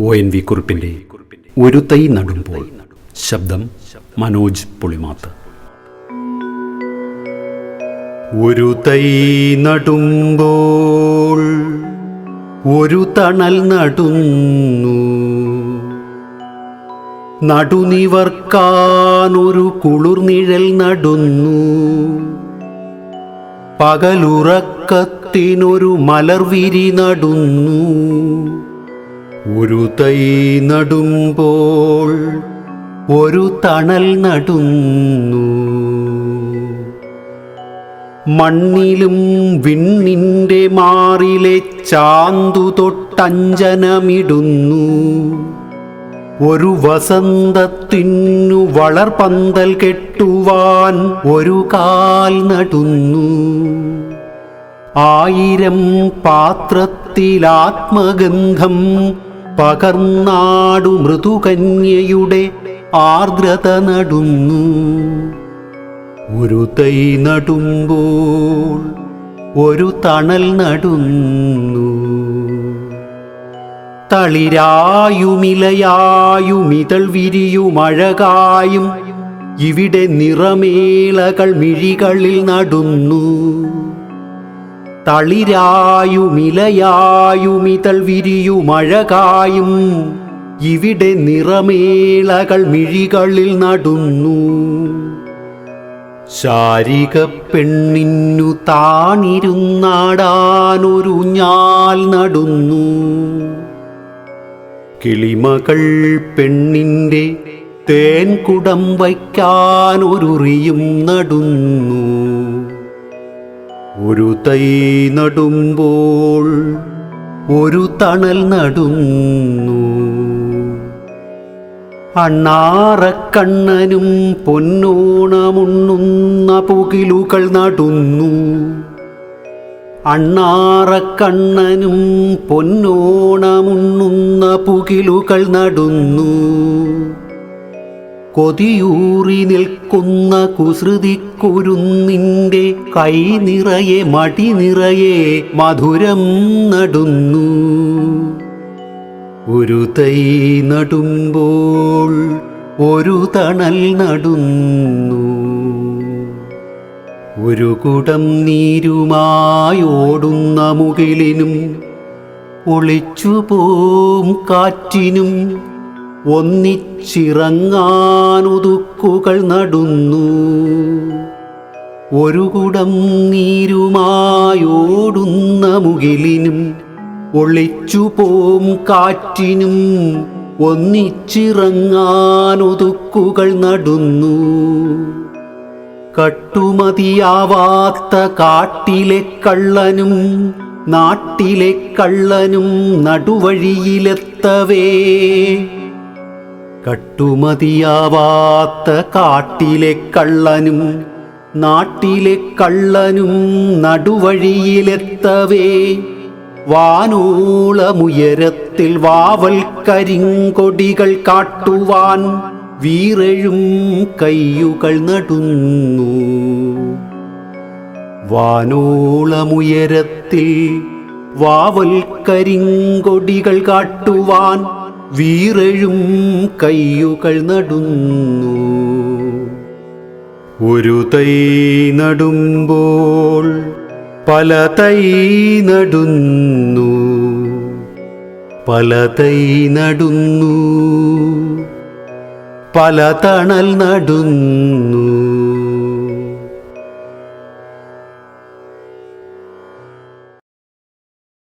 O N V കുറിപ്പിന്റെ ഒരു തൈ നടുമ്പോൾ. ശബ്ദം മനോജ് പുളിമാത്ത്. ഒരു തൈ നടുമ്പോൾ ഒരു തണൽ നടുന്നു. നടുനിവർക്കാൻ ഒരു കുളിർനിഴൽ നടുന്നു. പകലുറക്കത്തിനൊരു മലർവിരി നടുന്നു. ഒരു തൈ നടുമ്പോൾ ഒരു തണൽ നടുന്നു. മണ്ണിലും വിണ്ണിന്റെ മാറിലെ ചാന്തു തൊട്ടഞ്ചനമിടുന്നു. ഒരു വസന്തത്തിനു വളർപന്തൽ കെട്ടുവാൻ ഒരു കാൽ നടുന്നു. ആയിരം പാത്രത്തിലാത്മഗന്ധം പകർന്നാടു മൃദുകന്യയുടെ ആർദ്രത നടുന്നു. ഒരു തൈ നടുമ്പോൾ ഒരു തണൽ നടുന്നു. തളിരായുമിലയായുമിതൾ വിരിയുമഴകായും ഇവിടെ നിറമേളകൾ മിഴികളിൽ നടുന്നു. തളിരായുമിലയായുമിതൾ വിരിയുമഴകായും ഇവിടെ നിറമേളകൾ മിഴികളിൽ നടുന്നു. ശാരിക പെണ്ണിന്നു താണിരുന്നാടാനൊരു ഞാൽ നടുന്നു. കിളിമകൾ പെണ്ണിന്റെ തേൻകുടം വയ്ക്കാനൊരുറിയും നടുന്നു. ഒരു തൈ നടുമ്പോൾ ഒരു തണൽ നടുന്നു. അണ്ണാറക്കണ്ണനും പൊന്നോണമുണ്ണുന്ന പുകിലുകൾ നടുന്നു. അണ്ണാറക്കണ്ണനും പൊന്നോണമുണ്ണുന്ന പുകിലുകൾ നടുന്നു. കൊതിയൂറി നിൽക്കുന്ന കുസൃതിക്കുരുന്നിന്റെ കൈ നിറയെ മടി നിറയെ മധുരം നടുന്നു. ഒരു തൈ നടുമ്പോൾ ഒരു തണൽ നടുന്നു. ഒരു കുടം നീരുമായോടുന്ന മുകിലിനും ഒളിച്ചുപോം കാറ്റിനും ഒന്നിച്ചിറങ്ങാനുതുക്കുകൾ നടുന്നു. ഒരു കുടം നീരുമായോടുന്ന മുകിലിനും ഒളിച്ചു പോം കാറ്റിനും ഒന്നിച്ചിറങ്ങാനൊതുക്കുകൾ നടുന്നു. കട്ടുമതിയാവാത്ത കാട്ടിലെ കള്ളനും നാട്ടിലെ കള്ളനും നടുവഴിയിലെത്തവേ. കട്ടുമതിയാവാത്ത കാട്ടിലെ കള്ളനും നാട്ടിലെ കള്ളനും നടുവഴിയിലെത്തവേ. വാനൂളമുയരത്തിൽ വാവൽ കരിങ്കൊടികൾ കാട്ടുവാൻ വീറഴും കയ്യുകൾ നടുന്നു. വാനോളമുയരത്തിൽ വാവൽ കരിങ്കൊടികൾ കാട്ടുവാൻ വീറഴും കയ്യുകൾ നടുന്നു. ഒരു തൈ നടുമ്പോൾ പല തൈ നടുന്നു. പല തൈ നടുന്നു. പല തണൽ നടുന്നു.